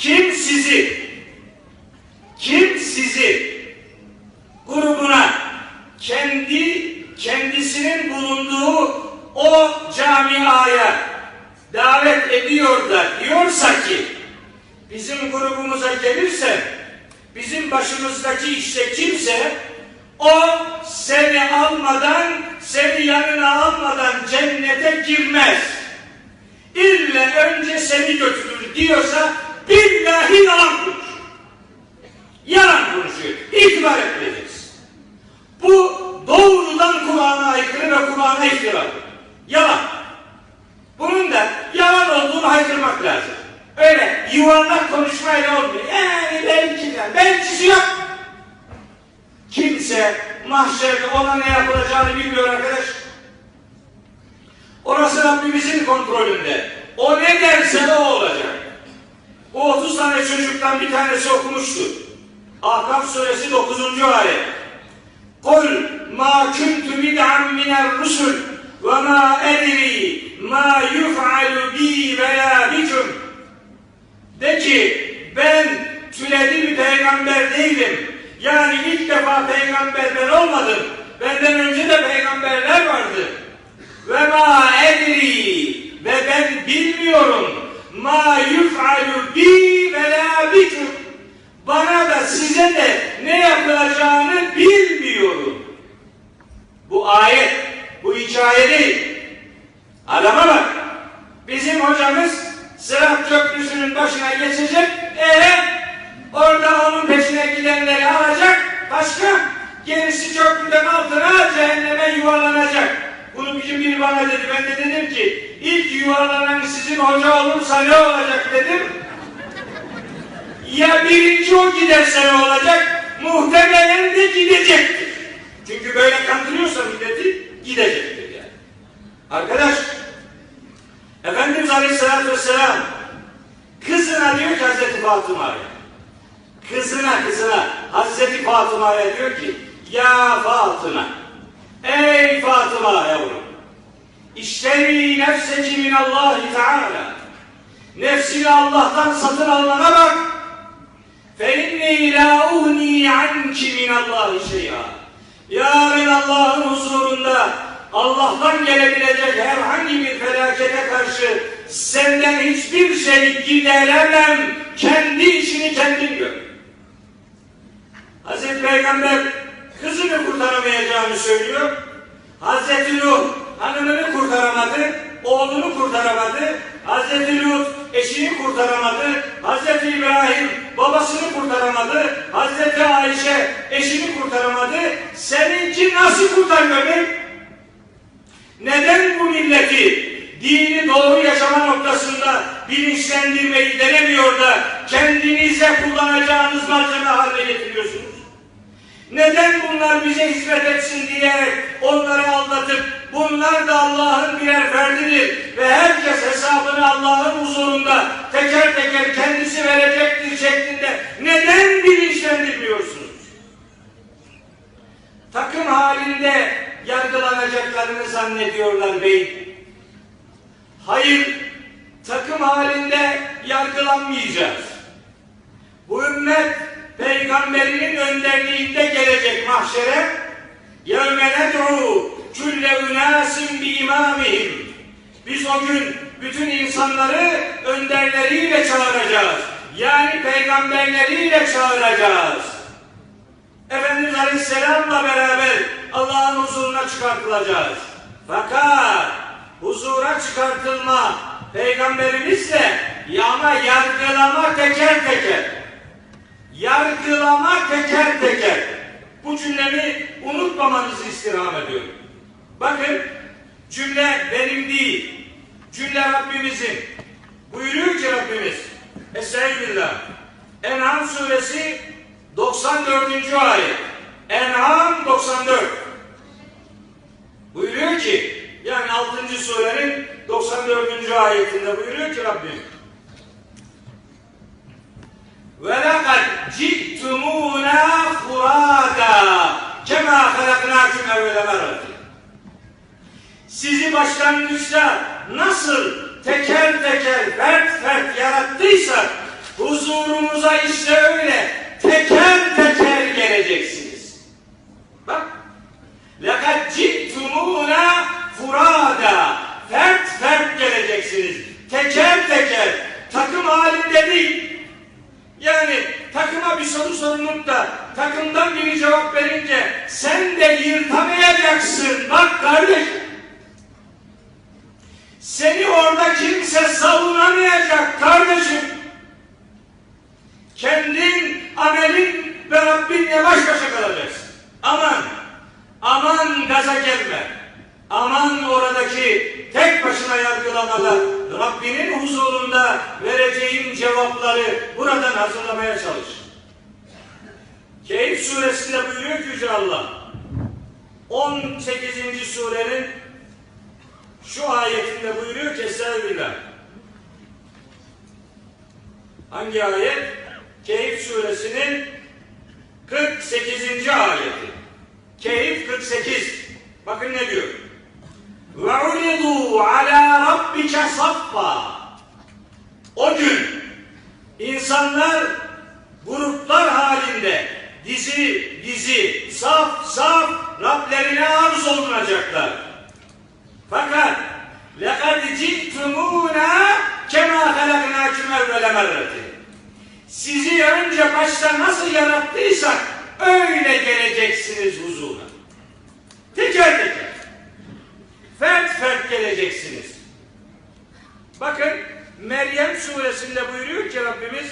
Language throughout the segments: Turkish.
kim sizi kim sizi grubuna kendi kendisinin bulunduğu o camiaya davet ediyor da diyorsa ki bizim grubumuza gelirse bizim başımızdaki işte kimse o seni almadan seni yanına almadan cennete girmez. İlle önce seni götürür diyorsa billahi yalan konuşuyor. Yalan konuşuyor. İtibar etmeyeceğiz. Bu doğrudan Kur'an'a aykırı ve Kur'an'a iftira. Yalan. Bunun da yalan olduğunu haykırmak lazım. Öyle yuvarlak konuşmayla olmuyor. Yani belki de, belkisi yok. Kimse mahşerde ona ne yapılacağını bilmiyor arkadaş. Orası Rabbimizin kontrolünde. O ne derse o olacak. O 30 tane çocuktan bir tanesi okumuştu. Ahkaf suresi 9. ayet. Kul ma kuntu bid'an minel rusul ve ma edri ma yuf'alu bi veya bikum. De ki ben tüledi bir peygamber değilim. Yani ilk defa peygamber ben olmadım. Benden önce de peygamberler vardı. Ve ma edri ve ben bilmiyorum ma yuf'alu bi ve la bikum. Bana da size de ne yapılacağını bilmiyorum. Bu ayet, bu hikaye değil. Adama bak. Bizim hocamız Sırat Köprüsü'nün başına geçecek. E orada onun peşine gidenleri alacak. Başka? Gerisi köprüden altına cehenneme yuvarlanacak. Bunu bizim biri bana dedi. Ben de dedim ki ilk yuvarlanan sizin hoca olursa ne olacak dedim. Ya birinci o giderse ne olacak? Muhtemelen de gidecektir. Çünkü böyle kandırıyorsa milleti gidecektir yani. Arkadaş, Efendimiz Aleyhisselatü Vesselam kızına diyor ki Hazreti Fatıma'ya kızına kızına Hazreti Fatıma'ya diyor ki Ya Fatıma Ey Fatıma yavrum İşteri nefseki minallahi teala Nefsini Allah'tan satın almana bak فَاِنِّي لَا اُغْنِي عَنْكِ مِنَ اللّٰهِ شَيْئًا Yarın Allah'ın huzurunda Allah'tan gelebilecek herhangi bir felakete karşı senden hiçbir şey gideremem. Kendi işini kendin gör. Hazreti Peygamber kızını kurtaramayacağını söylüyor. Hazreti Nuh hanımını kurtaramadı, oğlunu kurtaramadı. Hazreti Lut eşini kurtaramadı. Hazreti İbrahim babasını kurtaramadı. Hazreti Ayşe eşini kurtaramadı. Seninki nasıl kurtarıyor? Neden bu milleti dini doğru yaşama noktasında bilinçlendirmeyi denemiyor da kendinize kullanacağınız malzeme haline getiriyorsunuz? Neden bunlar bize hizmet etsin diye onları aldatıp bunlar da Allah'ın birer ferdidir ve herkes hesabını Allah'ın huzurunda teker teker kendisi verecektir şeklinde neden bilinçlendirmiyorsunuz? Takım halinde yargılanacaklarını zannediyorlar bey. Hayır, takım halinde yargılanmayacağız. Bu ümmet peygamberinin önderliğinde mahşere yevme ned'u külle ünasin bi biz o gün bütün insanları önderleriyle çağıracağız. Yani peygamberleriyle çağıracağız. Efendimiz Aleyhisselam'la beraber Allah'ın huzuruna çıkartılacağız. Fakat huzura çıkartılma peygamberimizle yana yargılama teker teker. Yargılama teker teker. Bu cümlemi unutmamanızı istirham ediyorum. Bakın cümle benim değil. Cümle Rabbimizin. Buyuruyor ki Rabbimiz Estağfirullah. En'am suresi 94. ayet. En'am 94. Buyuruyor ki yani 6. surenin 94. ayetinde buyuruyor ki Rabbim ve lekad ci'tumuna furada kema halaknakum evvele merrati sizi başlangıçta nasıl teker teker fert fert yarattıysak huzur huzurumuza işte öyle sen de yırtamayacaksın. Bak kardeşim. Seni orada kimse savunamayacak kardeşim. Kendin, amelin ve Rabbinle baş başa kalacaksın. Aman, aman gaza gelme. Aman oradaki tek başına yargılamada Rabbinin huzurunda vereceğin cevapları buradan hazırlamaya çalış. Keyif suresinde buyuruyor ki Yüce Allah 18. surenin şu ayetinde buyuruyor ki Estağfirullah. Hangi ayet? Keyif suresinin 48. ayeti. Keyif 48. Bakın ne diyor? Ve uridu ala rabbike saffa. O gün insanlar gruplar halinde dizi dizi saf saf Rablerine arz olunacaklar. Fakat لَقَدْ جِئْتُمُونَا كَمَا خَلَقْنَاكُمْ اَوَّلَ مَرَّةٍ Sizi önce başta nasıl yarattıysak öyle geleceksiniz huzura. Teker teker. Fert fert geleceksiniz. Bakın Meryem suresinde buyuruyor ki Rabbimiz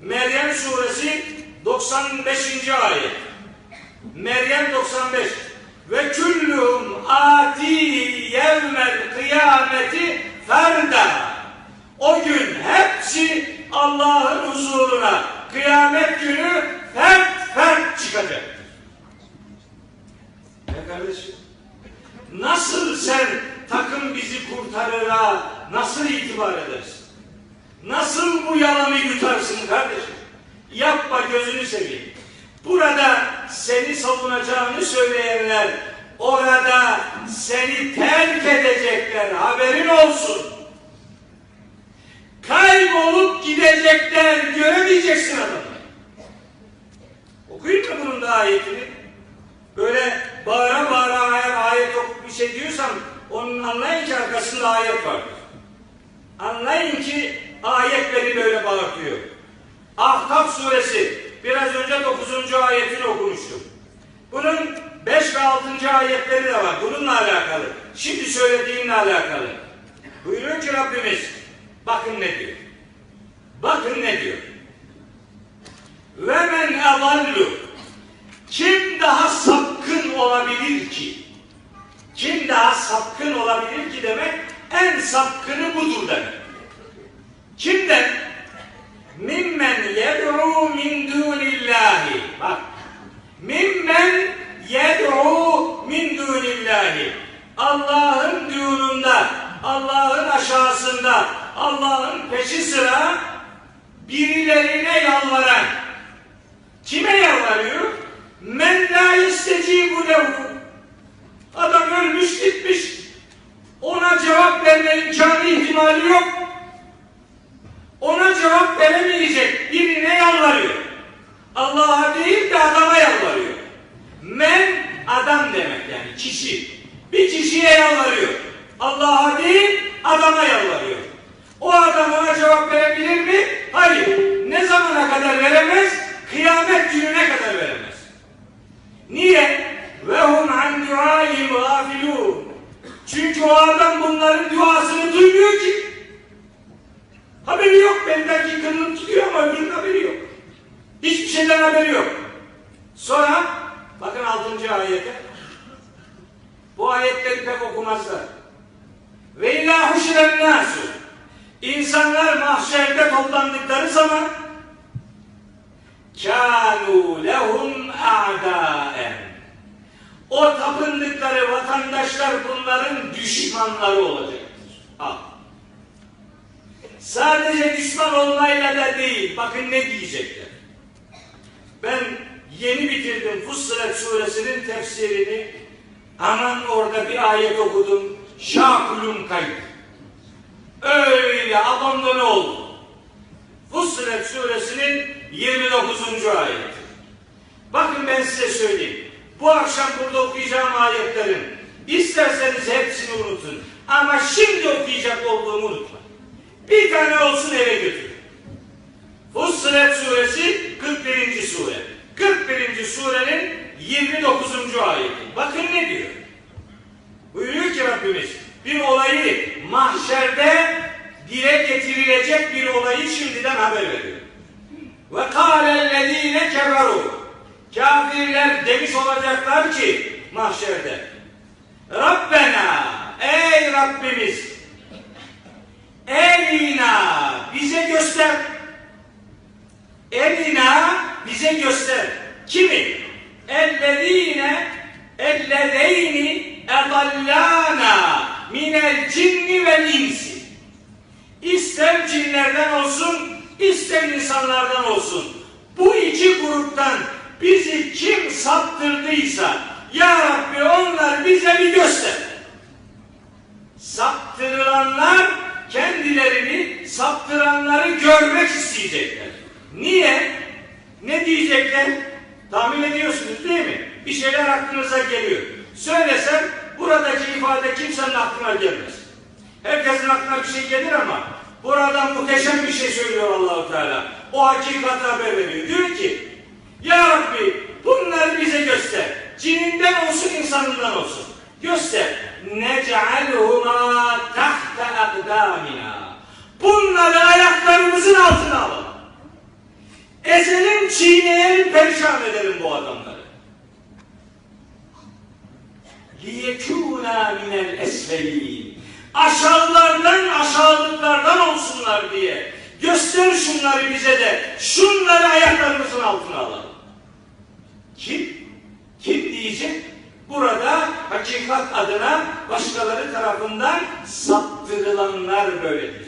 Meryem suresi 95. ayet. Meryem 95 ve küllühum ati yevmel kıyameti ferda. O gün hepsi Allah'ın huzuruna kıyamet günü fert fert çıkacaktır. Ya kardeşim nasıl sen takım bizi kurtarıra nasıl itibar edersin? Nasıl bu yalanı yutarsın kardeşim? Yapma gözünü seveyim. Burada seni savunacağını söyleyenler orada seni terk edecekler. Haberin olsun. Kaybolup gidecekler. Göremeyeceksin adamı. Okuyun mu bunun da ayetini? Böyle bağıra bağıra eğer ayet okup bir şey diyorsam onun anlayın ki arkasında ayet vardır. Anlayın ki ayet beni böyle bağırtıyor. Ahkaf suresi biraz önce 9. ayetini okumuştum. Bunun 5 ve 6. ayetleri de var. Bununla alakalı. Şimdi söylediğimle alakalı. Buyuruyor ki Rabbimiz bakın ne diyor. Bakın ne diyor. Ve men adallu kim daha sapkın olabilir ki? Kim daha sapkın olabilir ki demek en sapkını budur demek. Kimden? Mimmen yed'u min dunillahi. Bak. Mimmen yed'u min dunillahi. Allah'ın düğününde, Allah'ın aşağısında, Allah'ın peşi sıra birilerine yalvaran. Kime yalvarıyor? Men la istecibu lehu. Adam ölmüş gitmiş. Ona cevap verme imkanı ihtimali yok. Ona cevap veremeyecek birine yalvarıyor. Allah'a değil de adama yalvarıyor. Men adam demek yani kişi. Bir kişiye yalvarıyor. Allah'a değil adama yalvarıyor. O adam ona cevap verebilir mi? Hayır. Ne zamana kadar veremez? Kıyamet gününe kadar veremez. Niye? Ve hum an duaihim. Çünkü o adam bunların duasını duymuyor ki. Haberi yok. Belki kılını tutuyor ama öbürünün haberi yok. Hiçbir şeyden haberi yok. Sonra bakın 6. ayete. Bu ayetleri pek okumazlar. Ve ilâ huşren nâsû. İnsanlar mahşerde toplandıkları zaman kânû lehum a'dâen. O tapındıkları vatandaşlar bunların düşmanları olacaktır. Al. Sadece düşman olmayla da değil. Bakın ne diyecekler. Ben yeni bitirdim Fussilet suresinin tefsirini. Aman orada bir ayet okudum. Şakulun kayıp. Öyle abandone oldu. Fussilet suresinin 29. ayeti. Bakın ben size söyleyeyim. Bu akşam burada okuyacağım ayetlerin isterseniz hepsini unutun. Ama şimdi okuyacak olduğumu unutma. Bir tane olsun eve götür. Fussilet suresi 41. sure. 41. surenin 29. ayeti. Bakın ne diyor? Buyuruyor ki Rabbimiz bir olayı mahşerde dile getirilecek bir olayı şimdiden haber veriyor. Ve kâlellezîne keferû Kafirler demiş olacaklar ki mahşerde Rabbena ey Rabbimiz bize göster Elina bize göster. Kimi? Ellezine ellezeyni edallana minel cinni vel insi. İster cinlerden olsun, ister insanlardan olsun. Bu iki gruptan bizi kim saptırdıysa Ya Rabbi onlar bize bir göster. Saptırılanlar kendilerini saptıranları görmek isteyecekler. Niye? Ne diyecekler? Tahmin ediyorsunuz değil mi? Bir şeyler aklınıza geliyor. Söylesem buradaki ifade kimsenin aklına gelmez. Herkesin aklına bir şey gelir ama burada muhteşem bir şey söylüyor Allahu Teala. O hakikati haber veriyor. Diyor ki Ya Rabbi bunları bize göster. Cininden olsun insanından olsun. Göster. Nec'alhuma tahta akdamina. Bunları ayaklarımızın altına alalım. Ezelim, çiğneyelim, perişan edelim bu adamları. liyekûnâ minel esvelîn. Aşağılardan, aşağılıklardan olsunlar diye. Göster şunları bize de, şunları ayaklarımızın altına alalım. Kim? Kim diyecek? Burada hakikat adına başkaları tarafından saptırılanlar böyle diyecek.